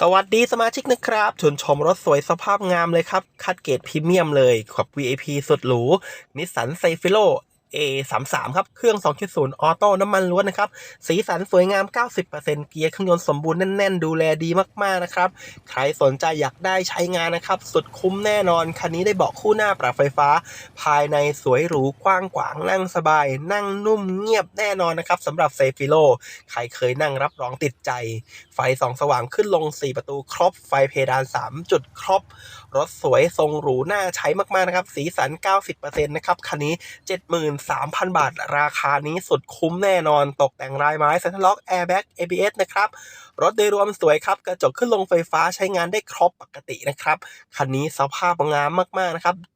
สวัสดีสมาชิกนะครับ ชวนชมรถสวยสภาพงามเลยครับ คัดเกรดพรีเมียมเลยขับ VIP สุดหรูนิสสันไซฟิโล A33 ครับ เครื่อง 2.0 ออโต้น้ำมันล้วนนะครับ สีสันสวยงาม 90%เกียร์เครื่องยนต์สมบูรณ์แน่นๆ ดูแลดีมากๆนะครับ ใครสนใจอยากได้ใช้งานนะครับ สุดคุ้มแน่นอน คันนี้ได้เบาะคู่หน้าปรับไฟฟ้า ภายในสวยหรูกว้างขวางนั่งสบาย นั่งนุ่มเงียบแน่นอนนะครับสำหรับเซฟิโลใครเคยนั่งรับรองติดใจ ไฟสองสว่างขึ้นลง 4 ประตูครบ ไฟเพดาน 3 จุดครบ รถสวยทรงหรูน่าใช้มากๆนะครับ สีสัน 90%นะครับ คันนี้3,000 บาท ราคานี้สุดคุ้มแน่นอน ตกแต่งลายไม้เซ็นทรัลล็อกแอร์แบ็ก ABS นะครับ รถโดยรวมสวยครับ กระจกขึ้นลงไฟฟ้าใช้งานได้ครบปกตินะครับ คันนี้สภาพงามมาก ๆ นะครับ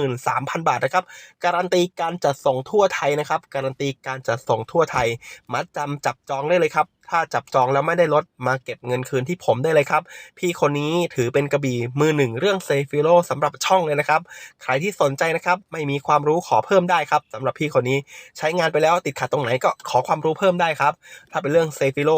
73,000 บาทนะครับ การันตีการจัดส่งทั่วไทยนะครับ การันตีการจัดส่งทั่วไทย มัดจำจับจองได้เลยครับ ถ้าจับจองแล้วไม่ได้รถมาเก็บเงินคืนที่ผมได้เลยครับ พี่คนนี้ถือเป็นกระบี่มือหนึ่งเรื่องเซฟิโลสำหรับช่องเลยนะครับ ใครที่สนใจนะครับไม่มีความรู้ขอเพิ่มได้ครับสำหรับพี่คนนี้ใช้งานไปแล้วติดขัดตรงไหนก็ขอความรู้เพิ่มได้ครับ ถ้าเป็นเรื่องเซฟิโล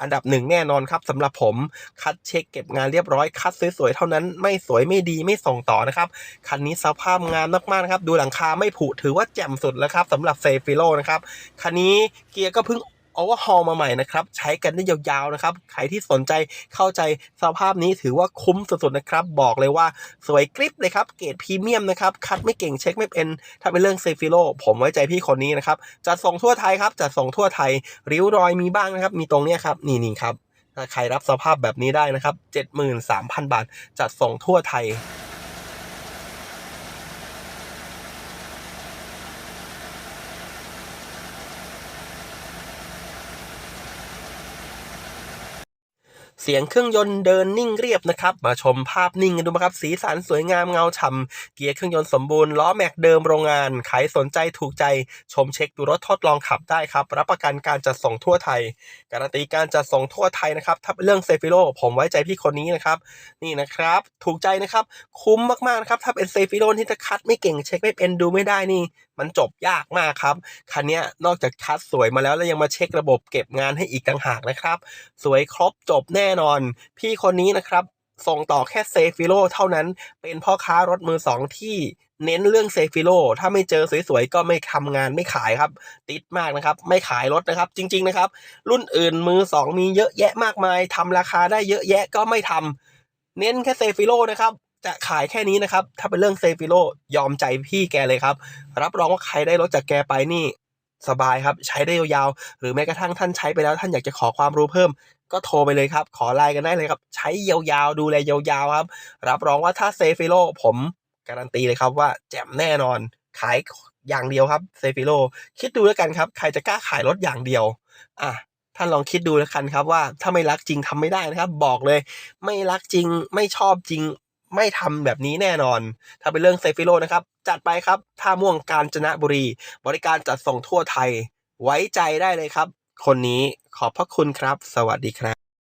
อันดับหนึ่งแน่นอนครับสำหรับผมคัดเช็คเก็บงานเรียบร้อยคัดสวยๆเท่านั้นไม่สวยไม่ดีไม่ส่งต่อนะครับคันนี้สภาพงามมากๆนะครับ ดูหลังคาไม่ผุถือว่าแจ่มสุดแล้วครับสำหรับเซฟิโลนะครับคันนี้เกียร์ก็เพิ่ง โอเวอร์ฮอลมาใหม่นะครับ ใช้กันได้ยาวๆนะครับ ใครที่สนใจเข้าใจสภาพนี้ถือว่าคุ้มสุดๆนะครับ บอกเลยว่าสวยกริปเลยครับ เกรดพรีเมียมนะครับ คัดไม่เก่งเช็คไม่เป็น ถ้าเป็นเรื่องเซฟิโลผมไว้ใจพี่คนนี้นะครับ จัดส่งทั่วไทยครับ จัดส่งทั่วไทย ริ้วรอยมีบ้างนะครับ มีตรงเนี้ยครับ นี่นี่ครับ ถ้าใครรับสภาพแบบนี้ได้นะครับ 73,000 บาท จัดส่งทั่วไทย เสียงเครื่องยนต์เดินนิ่งเรียบนะครับ มาชมภาพนิ่งกันดูนะครับ สีสันสวยงามเงาฉ่ำเกียร์เครื่องยนต์สมบูรณ์ล้อแม็กเดิมโรงงานใครสนใจถูกใจ ชมเช็คดูรถทดลองขับได้ครับ รับประกันการจัดส่งทั่วไทย การันตีการจัดส่งทั่วไทยนะครับถ้าเรื่องเซฟิโลผมไว้ใจพี่คนนี้นะครับ นี่นะครับ ถูกใจนะครับ คุ้มมากๆนะครับถ้าเป็นเซฟิโลที่ถ้าคัดไม่เก่งเช็คไม่เป็นดูไม่ได้นี่ มันจบยากมากครับ คันนี้นอกจากคัดสวยมาแล้วแล้วยังมาเช็คระบบเก็บงานให้อีกต่างหากนะครับ สวยครบจบแน่นอน พี่คนนี้นะครับ ส่งต่อแค่เซฟิโลเท่านั้น เป็นพ่อค้ารถมือสองที่เน้นเรื่องเซฟิโลถ้าไม่เจอสวยๆ ก็ไม่ทำงานไม่ขายครับ ติดมากนะครับ ไม่ขายรถนะครับ จริง ๆนะครับ รุ่นอื่นมือสองมีเยอะแยะมากมายทำราคาได้เยอะแยะก็ไม่ทำเน้นแค่เซฟิโลนะครับ จะขายแค่นี้นะครับ ถ้าเป็นเรื่องเซฟิโลยอมใจพี่แกเลยครับ รับรองว่าใครได้รถจากแกไปนี่ สบายครับ ใช้ได้ยาวๆ หรือแม้กระทั่งท่านใช้ไปแล้วท่านอยากจะขอความรู้เพิ่ม ก็โทรไปเลยครับ ขอไลน์กันได้เลยครับ ใช้ยาวๆ ดูแลยาวๆครับ รับรองว่าถ้าเซฟิโลผมการันตีเลยครับว่าแจ่มแน่นอน ขายอย่างเดียวครับเซฟิโลคิดดูแล้วกันครับ ใครจะกล้าขายรถอย่างเดียว อะท่านลองคิดดูแล้วกันครับว่าถ้าไม่รักจริงทำไม่ได้นะครับ บอกเลย ไม่รักจริงไม่ชอบจริง ไม่ทำแบบนี้แน่นอน ถ้าเป็นเรื่องเซฟิโลนะครับ จัดไปครับท่าม่วงกาญจนบุรี บริการจัดส่งทั่วไทย ไว้ใจได้เลยครับ คนนี้ขอบพระคุณครับ สวัสดีครับ